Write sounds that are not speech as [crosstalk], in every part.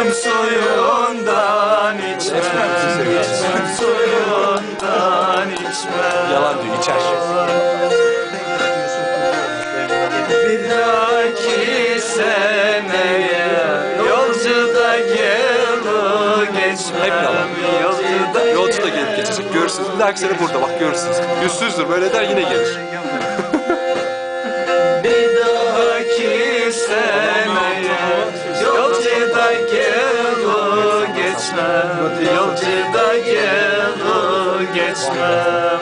İçmem suyundan içmem İçmem suyundan içmem Yalan diyor içer. Bir dahaki seneye Yolcuda gelu geçmem Hep yalan. Yolcuda Yolcu da gelip geçecek. Görürsünüz. Bir dahaki sene burada bak görürsünüz. Yüzsüzdür böyle der yine gelir. Gelu geçmem. Yolcuda gelu geçmem.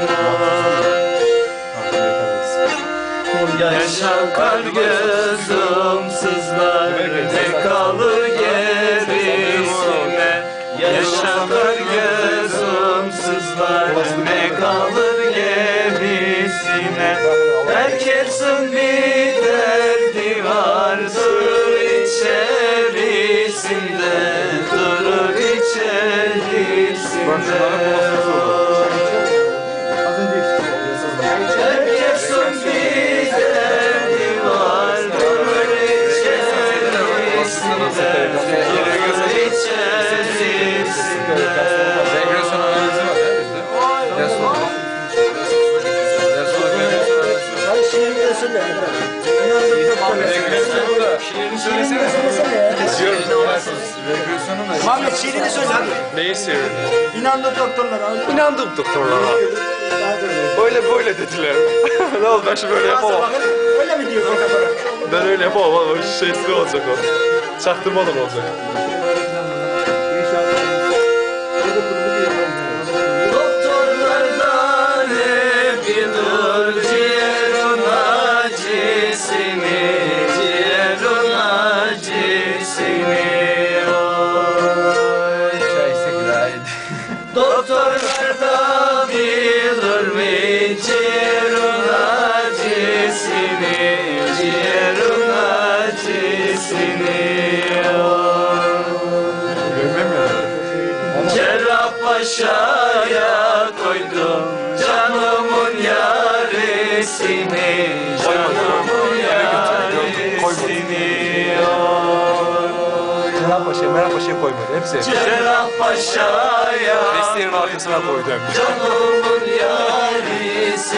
Yaşar kar gözüm sızlar Ne kalır gerisine. Yaşar kar gözüm sızlar Ne kalır gerisine. Herkesin bir Herkesin bir derdi var Durur içerisinde Durur içerisinde Regresyon analizi var ya bizde. Ders oldu. Ders. Hadi şiirini söyle. İnandık doktorlar. Şiirini söylesene. Ya. Regresyonu da. Muhammed şiirini söyle hadi. Neyi seviyorum? İnandık doktorlar. Hadi. İnandım doktorlara. Böyle böyle dediler. [laughs] ne oldu ben şimdi böyle yapamam. Bakın, Öyle mi diyor? Ben öyle yapamam ama şeysi olacak o. Çaktırmadan olacak. Paşa'ya koydum canımın yarisini Canımın yarisini Meral Paşa'ya, Meral Paşa'ya koymadı. Hepsi. Cerrah Paşa'ya Mesleğin arkasına koydu hem de. canımın yarisini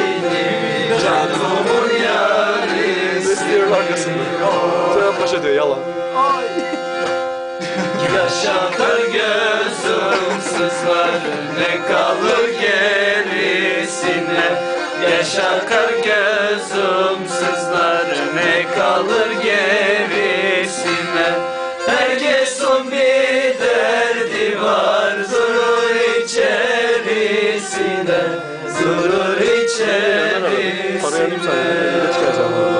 Canımın yarisini Mesleğin arkasında. Meral Paşa diyor yalan. Yaşa kar gözüm sızlar ne kalır gerisine Yaşa kar gözüm sızlar ne kalır gerisine Herkesin bir derdi var durur içerisinde Durur Parayı alayım sana. içerisinde çıkaracak?